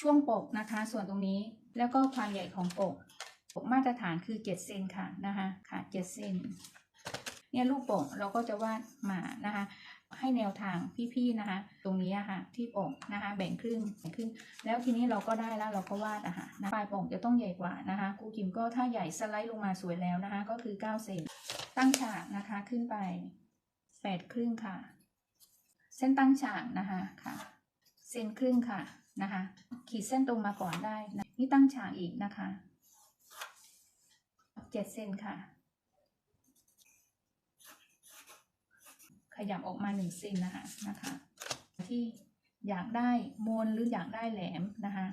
ช่วงปกนะคะ ส่วนตรงนี้แล้วก็ความใหญ่ของปกปกมาตรฐานคือ7เซนค่ะนะคะค่ะ7เซนเนี่ยลูกโป่งเราก็จะวาดมานะคะ ให้แนวทางพี่ๆนะคะ ตรงนี้อะค่ะที่ป่งนะคะ แบ่งครึ่งแบ่งครึ่งแล้วทีนี้เราก็ได้แล้วเราก็วาดอะค่ะนะปลายป่งจะต้องใหญ่กว่านะคะครูกิมก็ถ้าใหญ่สไลด์ลงมาสวยแล้วนะคะ ก็คือ9เซนตั้งฉากนะคะขึ้นไป8ครึ่งค่ะ เส้นตั้งฉากนะคะค่ะเซนครึ่งค่ะ นะคะ ขีดเส้นตรงมาก่อนได้นะนี่ตั้งฉากอีกนะคะเจ็ดเซนค่ะ ขยับออกมาหนึ่งเซนนะคะนะคะ ที่อยากได้มนหรืออยากได้แหลมนะคะ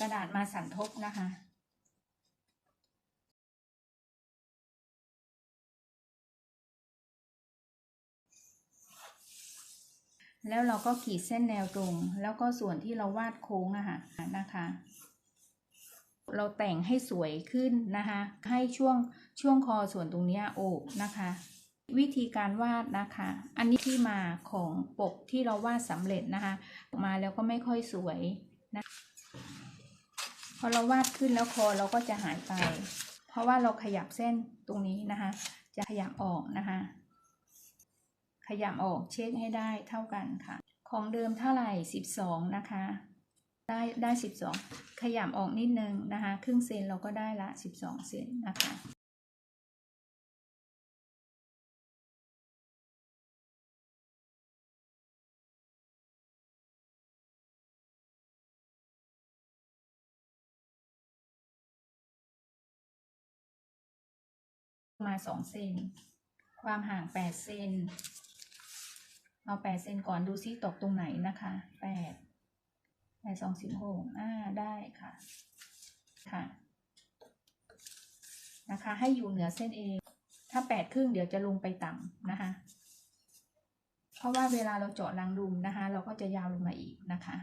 กระดาษมาสั่นทบนะคะ แล้วเราก็ขีดเส้นแนวตรง แล้วก็ส่วนที่เราวาดโค้งอะค่ะนะคะ เราแต่งให้สวยขึ้นนะคะ ให้ช่วงช่วงคอส่วนตรงนี้โอบนะคะ วิธีการวาดนะคะ อันนี้ที่มาของปกที่เราวาดสำเร็จนะคะ มาแล้วก็ไม่ค่อยสวยนะพอเราวาดขึ้นแล้วคอเราก็จะหายไป เพราะว่าเราขยับเส้นตรงนี้นะคะ จะขยับออกนะคะ ขยับออกเช็คให้ได้เท่ากันค่ะ ของเดิมเท่าไหร่สิบสองนะคะ ได้ได้สิบสองขยับออกนิดนึงนะคะ ครึ่งเซนเราก็ได้ละสิบสองเซนนะคะมาสองเซน ความห่างแปดเซน เอาแปดเซนก่อนดูซิตกตรงไหนนะคะแปดแปดสองสิบหกอ่าได้ค่ะ ค่ะ นะคะ ให้อยู่เหนือเส้นเองถ้าแปดครึ่งเดี๋ยวจะลงไปต่ำนะคะ เพราะว่าเวลาเราเจาะรังรุมนะคะ เราก็จะยาวลงมาอีกนะคะ